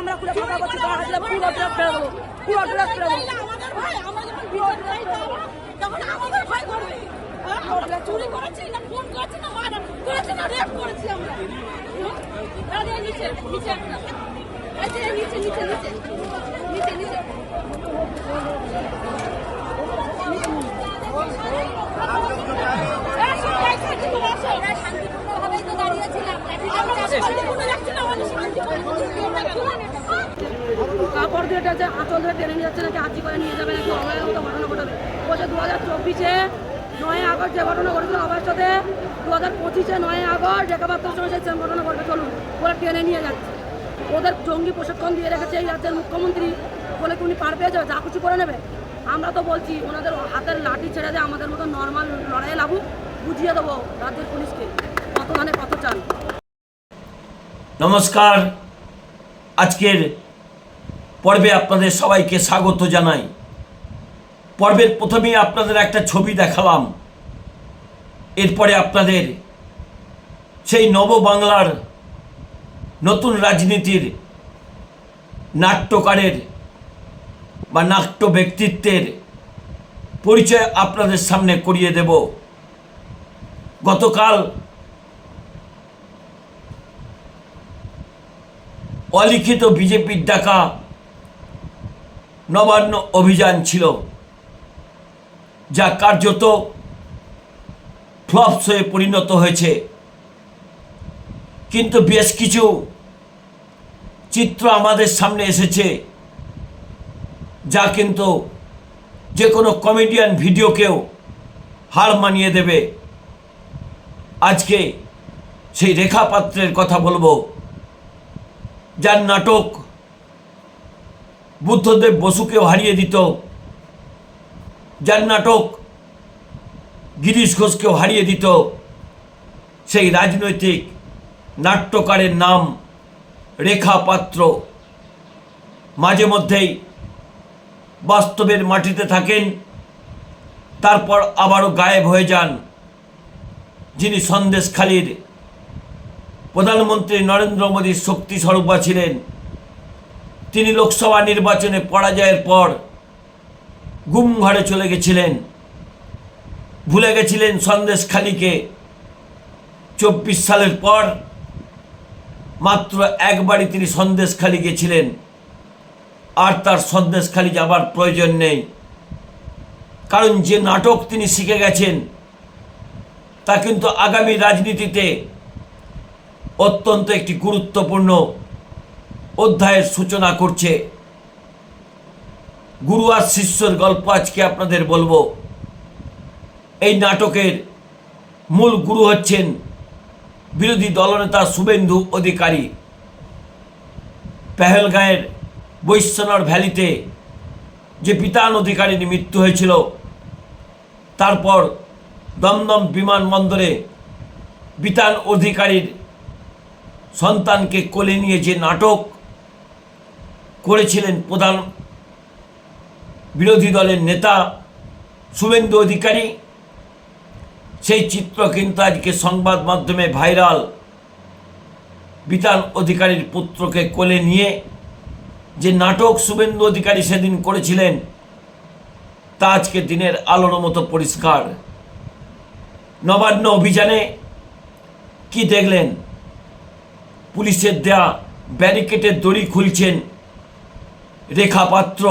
আমরা খুলে ফাঁকা করছি গা হাত দিলে পুরো ড্রেস ফেলে দেবো পুরো ড্রেস ফেলে দেবো তখন আমাদের ভয় করবে হ্যাঁ? আমরা চুরি করেছি না ফোন করেছি না মার্ডার করেছি না রেপ করেছি আমরা? আর নিচে নিচে একটা এই নিচে নিচে নিচে নিচে নিচে এই সব এক সাইডে চলে আসো। শান্তিপূর্ণভাবেই তো দাঁড়িয়েছিলাম আমরা তো শান্তিপূর্ণ যাচ্ছি না, আমাদের শান্তিপূর্ণ কাপড় দিয়ে টেনে আঁচল ধরে টেনে নিয়ে যাচ্ছে নাকি আর্জি করে নিয়ে যাবে নাকি অনলাইনের মতো ঘটনা ঘটাবে। বলছে দু হাজার চব্বিশে নয় আগস্ট যে ঘটনা ঘটেছিল আমার সাথে দু হাজার পঁচিশে নয় আগস্ট রেখাপাত্র সময় সেই ঘটনা ঘটবে, চলুন বলে টেনে নিয়ে যাচ্ছে। ওদের জঙ্গি প্রশিক্ষণ দিয়ে রেখেছে এই রাজ্যের মুখ্যমন্ত্রী বলে উনি পার পেয়ে যাবে, যা কিছু করে নেবে। আমরা তো বলছি, ওনাদের হাতের লাঠি ছেড়ে দিয়ে আমাদের মতো নর্মাল লড়াই লাগুক, বুঝিয়ে দেবো রাজ্যের পুলিশকে কত ধানে কত চান নমস্কার। আজকের পর্বে আপনাদের সবাইকে স্বাগত জানাই। পর্বের প্রথমেই আপনাদের একটা ছবি দেখালাম। এরপরে আপনাদের সেই নব বাংলার নতুন রাজনীতির নাট্যকারের বা নাট্য ব্যক্তিত্বের পরিচয় আপনাদের সামনে করিয়ে দেব। গতকাল অলিখিত বিজেপির ডাকা নবান্ন অভিযান ছিল, যা কার্যত ফ্লপস হয়ে পরিণত হয়েছে। কিন্তু বেশ কিছু চিত্র আমাদের সামনে এসেছে, যা কিন্তু যে কোনো কমেডিয়ান ভিডিওকেও হার মানিয়ে দেবে। আজকে সেই রেখাপাত্রের কথা বলব, যার নাটক বুদ্ধদেব বসুকেও হারিয়ে দিত। যার নাটক গিরিশ ঘোষকেও হারিয়ে দিত। সেই রাজনৈতিক নাট্যকারের নাম রেখা পাত্র। মাঝে মধ্যেই বাস্তবের মাটিতে থাকেন, তারপর আবারও গায়েব হয়ে যান। যিনি সন্দেশখালীর প্রধানমন্ত্রী নরেন্দ্র মোদীর শক্তি স্বরূপা ছিলেন। তিনি লোকসভা নির্বাচনে পরাজয়ের পর গুম ঘরে চলে গেছিলেন। ভুলে গেছিলেন সন্দেশখালীকে চব্বিশ সালের পর মাত্র একবারই তিনি সন্দেশখালী গেছিলেন। আর তার সন্দেশখালী যাবার প্রয়োজন নেই। কারণ যে নাটক তিনি শিখে গেছেন, তা কিন্তু আগামী রাজনীতিতে অত্যন্ত একটি গুরুত্বপূর্ণ অধ্যায়ের সূচনা করছে। গুরু আর শিষ্যর গল্প আজকে আপনাদের বলব। এই নাটকের মূল গুরু হচ্ছেন বিরোধী দলনেতা শুভেন্দু অধিকারী। পেহেলগাঁয়ের বৈশ্যনর ভ্যালিতে যে বিতান অধিকারীর মৃত্যু হয়েছিল, তারপর দমদম বিমানবন্দরে বিতান অধিকারীর সন্তানকে কোলে নিয়ে যে নাটক করেছিলেন প্রধান বিরোধী দলের নেতা শুভেন্দু অধিকারী। সেই চিত্র কিন্তু আজকে সংবাদ মাধ্যমে ভাইরাল। বিতান অধিকারীর পুত্রকে কোলে নিয়ে যে নাটক শুভেন্দু অধিকারী সেদিন করেছিলেন, তা আজকে দিনের আলোর মতো পরিষ্কার। নবান্ন অভিযানে কি দেখলেন? পুলিশের দেয়া ব্যারিকেডের দড়ি খুলছেন রেখা পাত্র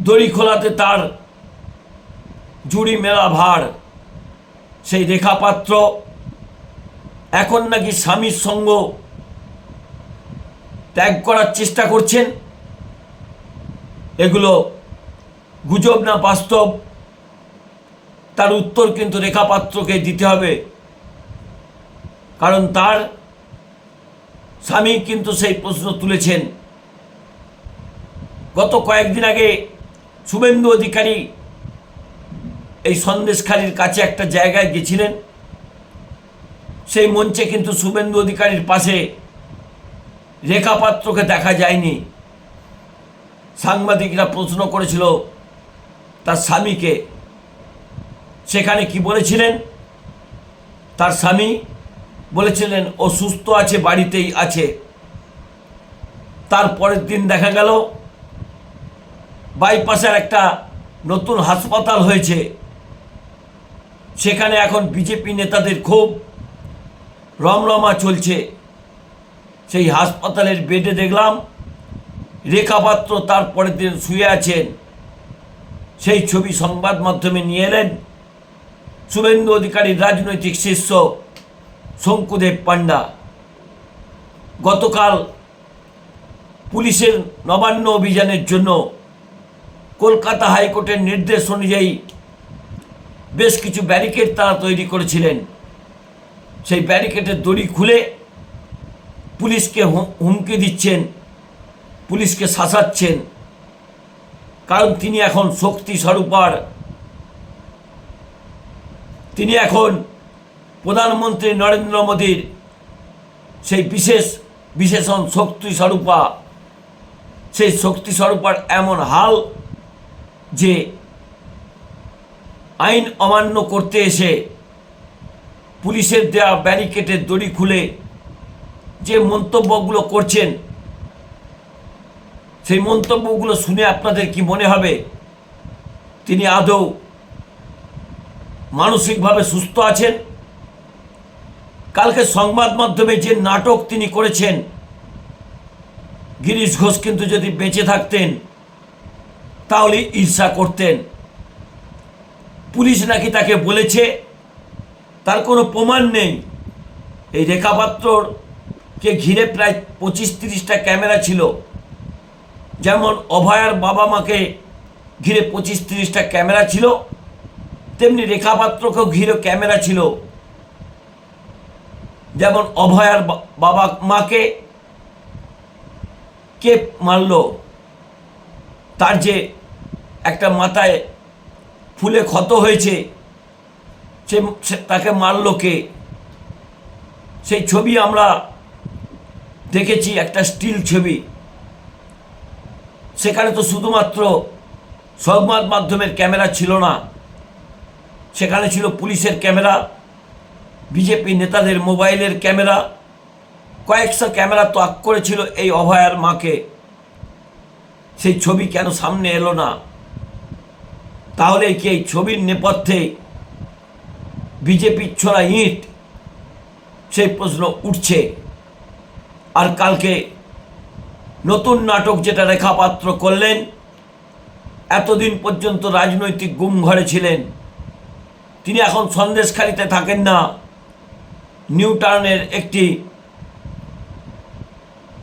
দড়ি খোলাতে তার জুড়ি মেলা ভার। সেই রেখা পাত্র এখন নাকি স্বামীর সঙ্গ ত্যাগ করার চেষ্টা করছেন। এগুলো গুজব না বাস্তব, তার উত্তর কিন্তু রেখা পাত্রকে দিতে হবে। কারণ তার স্বামী কিন্তু সেই প্রশ্ন তুলেছেন। গত কয়েকদিন আগে শুভেন্দু অধিকারী এই সন্দেশখালির কাছে একটা জায়গায় গেছিলেন। সেই মঞ্চে কিন্তু শুভেন্দু অধিকারীর পাশে রেখা পাত্রকে দেখা যায়নি। সাংবাদিকরা প্রশ্ন করেছিল, তার স্বামীকে। সেখানে কি বলেছিলেন? তার স্বামী বলেছিলেন, ও সুস্থ আছে, বাড়িতেই আছে। তার পরের দিন দেখা গেল বাইপাসের একটা নতুন হাসপাতাল হয়েছে। সেখানে এখন বিজেপি নেতাদের খুব রমরমা চলছে। সেই হাসপাতালের বেডে দেখলাম, রেখা পাত্র তার পরের দিন শুয়ে আছেন। সেই ছবি সংবাদ মাধ্যমে নিয়ে এলেন শুভেন্দু অধিকারীর রাজনৈতিক শিষ্য শঙ্কুদেব পাণ্ডা গতকাল পুলিশের নবান্ন অভিযানের জন্য কলকাতা হাইকোর্টের নির্দেশ অনুযায়ী বেশ কিছু ব্যারিকেড তারা তৈরি করেছিলেন। সেই ব্যারিকেডের দড়ি খুলে পুলিশকে হুমকি দিচ্ছেন, পুলিশকে শাসাচ্ছেন। কারণ তিনি এখন শক্তি স্বরূপার। তিনি এখন প্রধানমন্ত্রী নরেন্দ্র মোদীর সেই বিশেষ বিশেষণ শক্তি স্বরূপা। সেই শক্তি স্বরূপার এমন হাল যে আইন অমান্য করতে এসে পুলিশের দেওয়া ব্যারিকেডের দড়ি খুলে যে মন্তব্যগুলো করছেন, সেই মন্তব্যগুলো শুনে আপনাদের কি মনে হবে? তিনি আদৌ মানসিকভাবে সুস্থ আছেন? কালকে সংবাদ মাধ্যমে যে নাটক তিনি করেছেন, গিরিশ ঘোষ কিন্তু যদি বেঁচে থাকতেন তাহলে ঈর্ষা করতেন। পুলিশ নাকি তাকে বলেছে, তার কোনো প্রমাণ নেই। এই রেখাপাত্রকে ঘিরে প্রায় পঁচিশ তিরিশটা ক্যামেরা ছিল। যেমন অভয়ার বাবা মাকে ঘিরে পঁচিশ তিরিশটা ক্যামেরা ছিল, তেমনি রেখাপাত্রকেও ঘিরে ক্যামেরা ছিল। যেমন অভয়ার বাবা মাকে কে মারল, তার যে একটা মাথায় ফুলে ক্ষত হয়েছে, সে তাকে মারল কে? সেই ছবি আমরা দেখেছি, একটা স্টিল ছবি। সেখানে তো শুধুমাত্র সংবাদ মাধ্যমের ক্যামেরা ছিল না, সেখানে ছিল পুলিশের ক্যামেরা, বিজেপি নেতাদের মোবাইলের ক্যামেরা, কয়েকশো ক্যামেরা তো আক করেছিল এই অভয়ার মাকে। সেই ছবি কেন সামনে এলো না? তাহলে কি এই ছবির নেপথ্যে বিজেপির ছোড়া ইট? সেই প্রশ্ন উঠছে। আর কালকে নতুন নাটক যেটা রেখাপাত্র করলেন, এতদিন পর্যন্ত রাজনৈতিক গুম ঘরে ছিলেন। তিনি এখন সন্দেশখালিতে থাকেন না। নিউ টাউনের একটি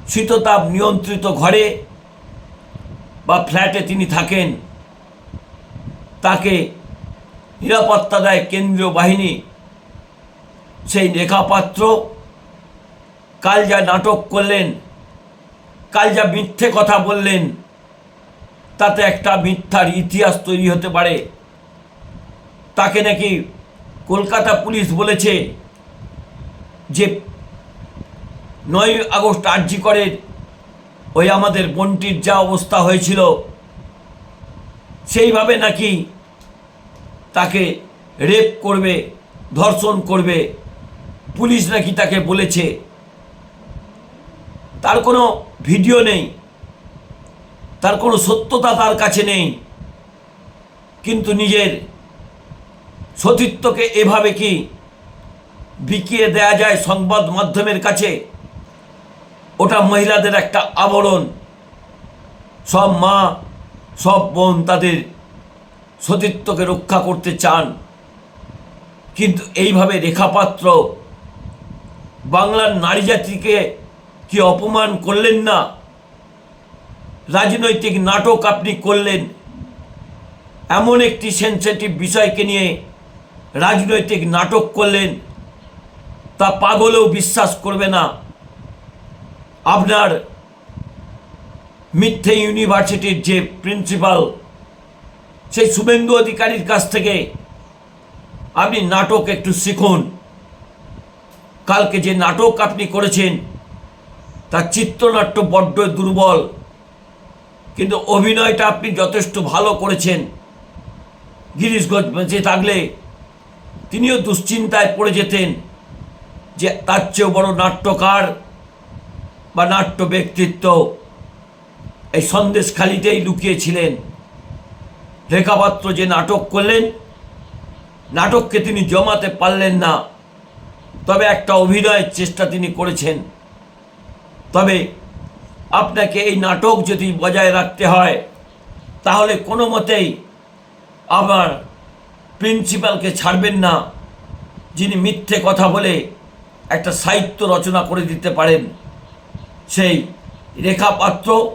শীততাপ নিয়ন্ত্রিত ঘরে বা ফ্ল্যাটে তিনি থাকেন। তাকে নিরাপত্তা দেয় কেন্দ্রীয় বাহিনী। সেই রেখাপাত্র কাল যা নাটক করলেন কাল যা মিথ্যে কথা বললেন। তাতে একটা মিথ্যার ইতিহাস তৈরি হতে পারে। তাকে নাকি কলকাতা পুলিশ বলেছে যে নয় আগস্ট আর্জি করে ওই আমাদের বন্টির যা অবস্থা হয়েছিল সেইভাবে নাকি তাকে রেপ করবে, ধর্ষণ করবে, পুলিশ নাকি তাকে বলেছে। তার কোনো ভিডিও নেই, তার কোনো সত্যতা তার কাছে নেই। কিন্তু নিজের সতীত্বকে এভাবে কি বিকিয়ে দেয়া যায় সংবাদ মাধ্যমের কাছে? ওটা মহিলাদের একটা আবরণ। সব মা সব বোন তাদের সতীত্বকে রক্ষা করতে চান। কিন্তু এইভাবে রেখাপাত্র বাংলার নারী জাতিকে কি অপমান করলেন না? রাজনৈতিক নাটক আপনি করলেন। এমন একটি সেন্সিটিভ বিষয়কে নিয়ে রাজনৈতিক নাটক করলেন। তা পাগলেও বিশ্বাস করবে না। আপনার মিথ্যে ইউনিভার্সিটির যে প্রিন্সিপাল, সেই শুভেন্দু অধিকারীর কাছ থেকে আপনি নাটক একটু শিখুন। কালকে যে নাটক আপনি করেছেন, তার চিত্রনাট্য বড্ড দুর্বল, কিন্তু অভিনয়টা আপনি যথেষ্ট ভালো করেছেন। গিরিশ ঘোষ বেঁচে থাকলে তিনিও দুশ্চিন্তায় পড়ে যেতেন যে তার চেয়েও বড় নাট্যকার বা নাট্য ব্যক্তিত্ব এই সন্দেশখালিতেই লুকিয়েছিলেন। রেখাপাত্র যে নাটক করলেন, নাটককে তিনি জমাতে পারলেন না। তবে একটা অভিনয়ের চেষ্টা তিনি করেছেন। তবে আপনাকে এই নাটক যদি বজায় রাখতে হয়, তাহলে কোনো মতেই আমার প্রিন্সিপালকে ছাড়বেন না, যিনি মিথ্যে কথা বলে একটা সাহিত্য রচনা করে দিতে পারেন। সেই রেখাপাত্র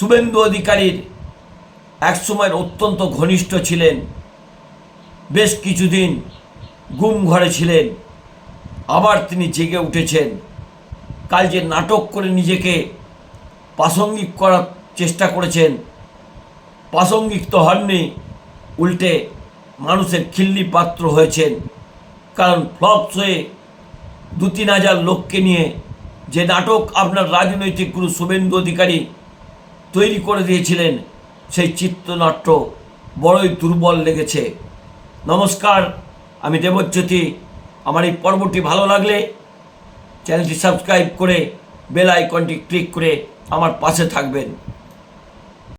শুভেন্দু অধিকারীর একসময়ের অত্যন্ত ঘনিষ্ঠ ছিলেন। বেশ কিছুদিন গুম ঘরে ছিলেন। আবার তিনি জেগে উঠেছেন। কাল যে নাটক করে নিজেকে প্রাসঙ্গিক করার চেষ্টা করেছেন, প্রাসঙ্গিক তো হননি, উল্টে মানুষের খিল্লি পাত্র হয়েছেন। কারণ ফ্লপস হয়ে দু তিন হাজার লোককে নিয়ে যে নাটক আপনার রাজনৈতিক গুরু শুভেন্দু অধিকারী তৈরি করে দিয়েছিলেন সেই চিত্রনাট্য। বড়ই দুর্বল লেগেছে। নমস্কার, আমি দেবজ্যোতি। আমার এই পর্বটি ভালো লাগলে চ্যানেলটি সাবস্ক্রাইব করে বেল আইকনটি ক্লিক করে আমার পাশে থাকবেন।